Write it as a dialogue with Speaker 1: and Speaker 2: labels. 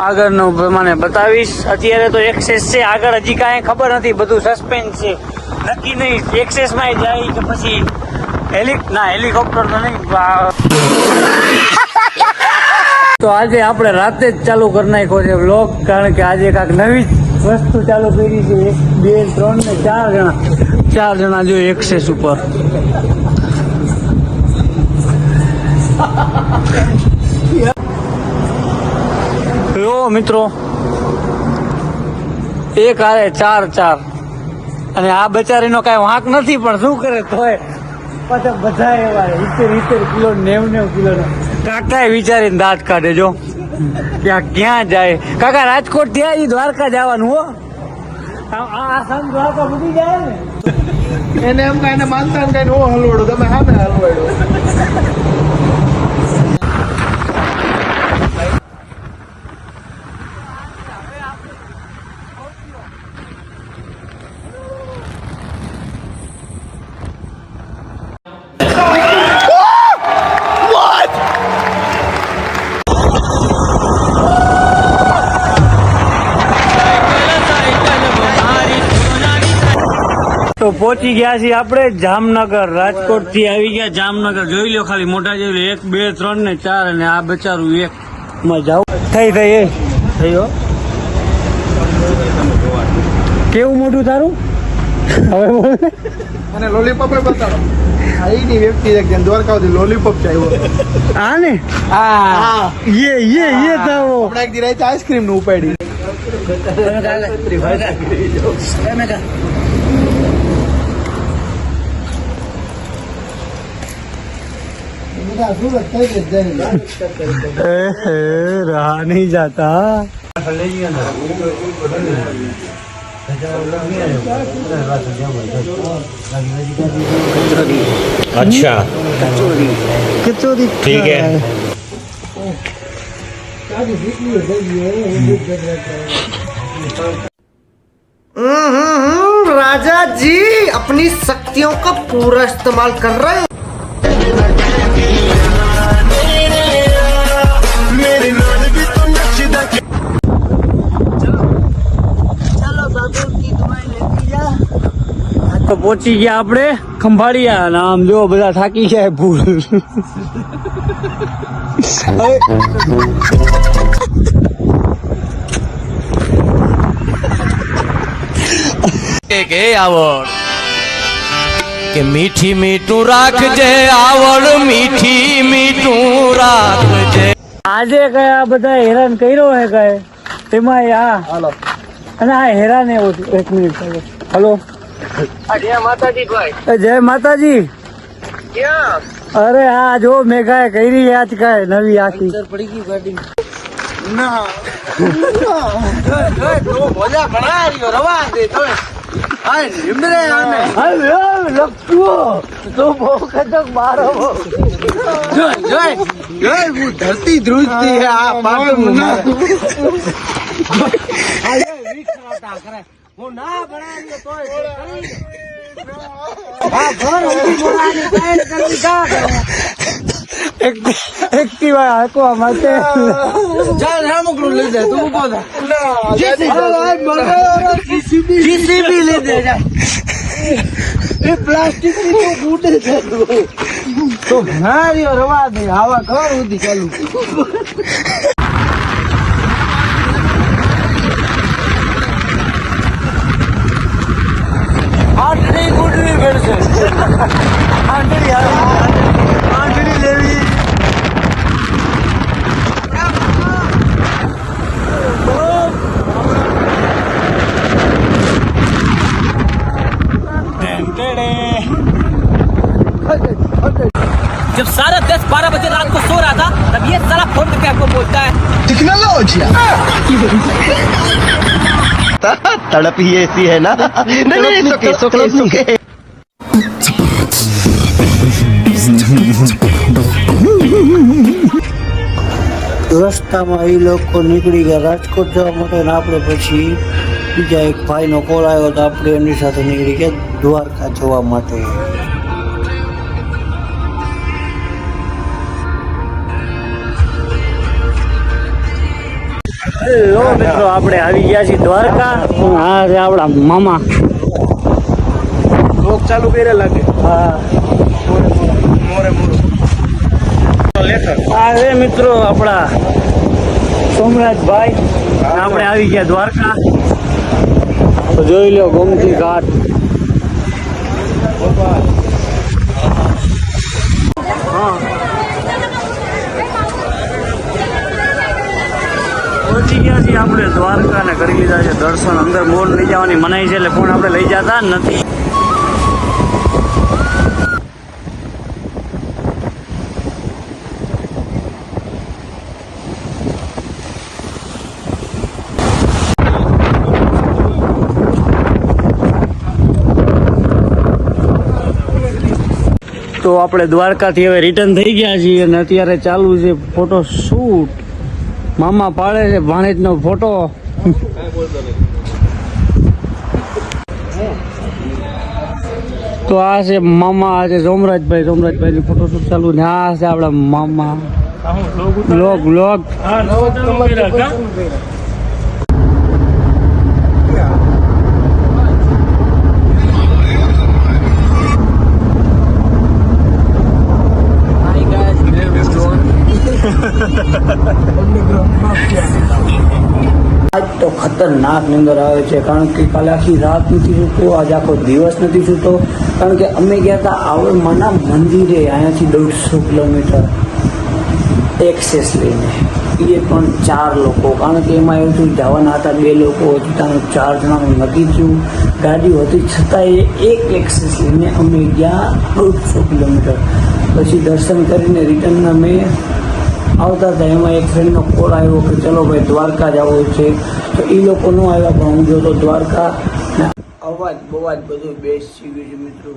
Speaker 1: આગળનું પ્રમાણે બતાવીશ. અત્યારે તો એક્સેસ છે. આગળ હજી કાંઈ ખબર નથી. બધું સસ્પેન્સ છે. નક્કી નહીં. એક્સેસમાં જાય કે પછી હેલિક ના હેલિકોપ્ટર તો નહીં. તો આજે આપણે રાતે જ ચાલુ કરી નાખ્યો છે બ્લોગ કારણ કે આજે કાંક નવી વસ્તુ ચાલુ કરી છે. એક, બે, ત્રણ ને ચાર જણા. ચાર જણા જો એક્સેસ ઉપર. મિત્રો. એક હારે ચાર ચાર. અને આ બચારીનો કાંઈ વાંક નથી, પણ શું કરે તોય. પાછા બધા એવા ઇતેર ઇતેર કિલો નેવ નેવ કિલો કાકાએ વિચારીને દાંત કાઢે જો. ક્યાં ક્યાં જાય? કાકા, રાજકોટ ત્યાં એ દ્વારકા જવાનું, હો. આ દ્વારકા બધી જાય ને?
Speaker 2: એને એમ કાંઈ માનતા કાંઈ નો હલવાડો, તમે હા હલવાડો.
Speaker 1: તો પહોંચી ગયા છીએ આપણે જામનગર રાજકોટથી આવી ગયા. જામનગર જોઈ લો ખાલી મોટા જેવી એક બે ત્રણ ને ચાર અને આ બચારું એક. માં જાવ થઈ થઈ એ. થયો કેવું મોટું તારું? હવે
Speaker 2: અને લોલીપોપ બતાડો. આ ઈની વ્યક્તિ એક દ્વારકાથી લોલીપોપ ચાવ્યો
Speaker 1: આ ને? આ યે યે યે તાવો.
Speaker 2: હમણાં એક દી આઈસ્ક્રીમનું ઉપાડી
Speaker 1: रहा नहीं जाता
Speaker 3: अच्छा
Speaker 1: कचौरी
Speaker 3: ठीक है
Speaker 4: राजा जी, अपनी शक्तियों का पूरा इस्तेमाल कर रहे हैं।
Speaker 1: તો પહોંચી ગયા આપણે ખંભાળિયા અને આમ જો બધા થાકી ગયા ભૂલ.
Speaker 5: કે આવડ? કે મીઠી મીઠું રાખજે આવડ મીઠી મીઠું રાખજે.
Speaker 1: આજે કયા બધા હેરાન કર્યો હે કઈ? તેમાં આ.
Speaker 2: હાલો.
Speaker 1: અને આ હેરાન એવો એક મિનિટ હલો. જય માતાજી અરે આ જો મેઘાએ કરી યાદ કાય નવી આખી.
Speaker 4: પડી
Speaker 1: ગઈ ગાડી. તો બહુ મારો
Speaker 4: ધરતી
Speaker 1: ધ્રુજતી એક્ટિવા હાકવા માટે.
Speaker 4: ચાલ એ પ્લાસ્ટિકની તો છે. તો ઘણા રવા દે આવા ઘર સુધી ચાલુ.
Speaker 5: रहा था तब ये सारा फोन करके आपको बोलता है
Speaker 4: तड़प ही ऐसी है ना नहीं नहीं सुके सुके सुके
Speaker 6: રસ્તામાં એ લોકો નીકળી ગયા રાજકોટ જવા માટે અને આપણે પછી બીજા એક ભાઈનો કોલ આવ્યો તો આપણે એમની સાથે નીકળી ગયા દ્વારકા જવા માટે
Speaker 1: હેલો મિત્રો આપણે આવી ગયા છીએ દ્વારકા. હા છે આપણા મામા.
Speaker 2: રોગ ચાલુ કરે લાગે.
Speaker 1: હા.
Speaker 2: મોરે મોરો
Speaker 1: આ રે મિત્રો આપણા સોમરાજભાઈ. આપણે આવી ગયા દ્વારકા. જોઈ લો ગોમતી ઘાટ. પહોંચી ગયા છીએ આપણે દ્વારકા ને કરી લીધા છે દર્શન. અંદર મોર લઈ જવાની મનાઈ છે એટલે પણ આપણે લઈ જતા નથી. તો આપણે દ્વારકાથી હવે રિટર્ન થઈ ગયા છીએ અને અત્યારે ચાલુ છે ફોટો શૂટ મામા પાડે છે ભાણેજનો ફોટો. તો આ છે મામા, આ છે સોમરાજભાઈ સોમરાજભાઈ ની ફોટો શૂટ ચાલુ ને આ છે આપણા મામા. લોગ લોગ
Speaker 6: ha તો ખતરનાક નીંદર આવે છે. કારણ કે કાલે આખી રાત નથી સૂતો, આજ આખો દિવસ નથી સૂતો. કારણ કે અમે ગયા હતા આવડમાના મંદિરે, અહીંયાથી દોઢસો કિલોમીટર એક્સેસ લઈને. એ પણ ચાર લોકો. કારણ કે એમાં એવું થયું, જવાના હતા બે લોકો, હજી ત્યાં ચાર જણાનું નક્કી થયું. ગાડી હતી છતાં એ એક એક્સેસ લઈને અમે ગયા દોઢસો કિલોમીટર. પછી દર્શન કરીને રિટર્ન અમે આવતા હતા. એમાં એક ફ્રેન્ડનો કોલ આવ્યો કે, ચલો ભાઈ, દ્વારકા જવું છે. તો એ લોકો આવ્યા પણ હું જોતો દ્વારકા અવાજ બવાજ બધું બેસી ગયું છે મિત્રો.